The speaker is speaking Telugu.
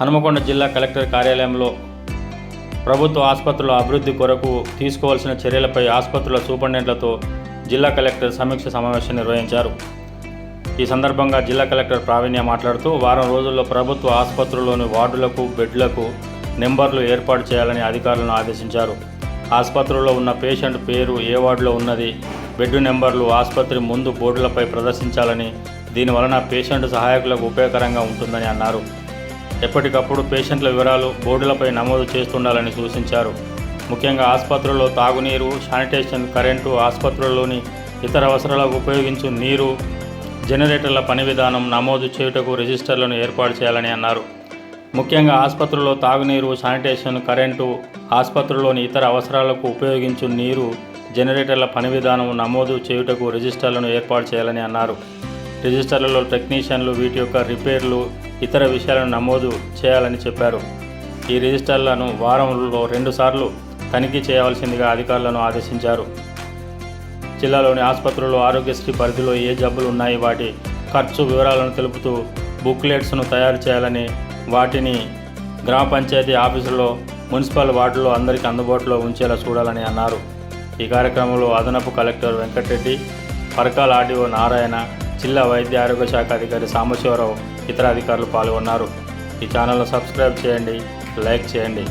హనుమకొండ జిల్లా కలెక్టర్ కార్యాలయంలో ప్రభుత్వ ఆసుపత్రుల అభివృద్ధి కొరకు తీసుకోవాల్సిన చర్యలపై ఆసుపత్రుల సూపరింటెండెంట్లతో జిల్లా కలెక్టర్ సమీక్ష సమావేశం నిర్వహించారు. ఈ సందర్భంగా జిల్లా కలెక్టర్ ప్రావీణ్య మాట్లాడుతూ వారం రోజుల్లో ప్రభుత్వ ఆసుపత్రుల్లోని వార్డులకు బెడ్లకు నెంబర్లు ఏర్పాటు చేయాలని అధికారులను ఆదేశించారు. ఆసుపత్రిలో ఉన్న పేషెంట్ పేరు ఏ వార్డులో ఉన్నది బెడ్ నెంబర్లు ఆసుపత్రి ముందు బోర్డులపై ప్రదర్శించాలని దీనివలన పేషెంట్ సహాయకులకు ఉపయోగకరంగా ఉంటుందని అన్నారు. ఎప్పటికప్పుడు పేషెంట్ల వివరాలు బోర్డులపై నమోదు చేస్తుండాలని సూచించారు. ముఖ్యంగా ఆసుపత్రుల్లో తాగునీరు శానిటేషన్ కరెంటు ఆసుపత్రుల్లోని ఇతర అవసరాలకు ఉపయోగించు నీరు జనరేటర్ల పని విధానం నమోదు చేయుటకు రిజిస్టర్లను ఏర్పాటు చేయాలని అన్నారు. ముఖ్యంగా ఆసుపత్రుల్లో తాగునీరు శానిటేషన్ కరెంటు ఆసుపత్రుల్లోని ఇతర అవసరాలకు ఉపయోగించు నీరు జనరేటర్ల పని విధానం నమోదు చేయుటకు రిజిస్టర్లను ఏర్పాటు చేయాలని అన్నారు. రిజిస్టర్లలో టెక్నీషియన్లు వీటి యొక్క రిపేర్లు ఇతర విషయాలను నమోదు చేయాలని చెప్పారు. ఈ రిజిస్టర్లను వారంలో రెండుసార్లు తనిఖీ చేయవలసిందిగా అధికారులను ఆదేశించారు. జిల్లాలోని ఆసుపత్రుల్లో ఆరోగ్యశ్రీ పరిధిలో ఏ జబ్బులు ఉన్నాయి వాటి ఖర్చు వివరాలను తెలుపుతూ బుక్లెట్స్ను తయారు చేయాలని వాటిని గ్రామ పంచాయతీ ఆఫీసులో మున్సిపల్ వార్డులో అందరికీ అందుబాటులో ఉంచేలా చూడాలని అన్నారు. ఈ కార్యక్రమంలో అదనపు కలెక్టర్ వెంకటరెడ్డి పరకాల ఆర్డీఓ నారాయణ జిల్లా వైద్య ఆరోగ్య శాఖ అధికారి సాంబశివరావు ఇతర అధికారులు పాల్గొన్నారు. ఈ ఛానల్ను సబ్స్క్రైబ్ చేయండి లైక్ చేయండి.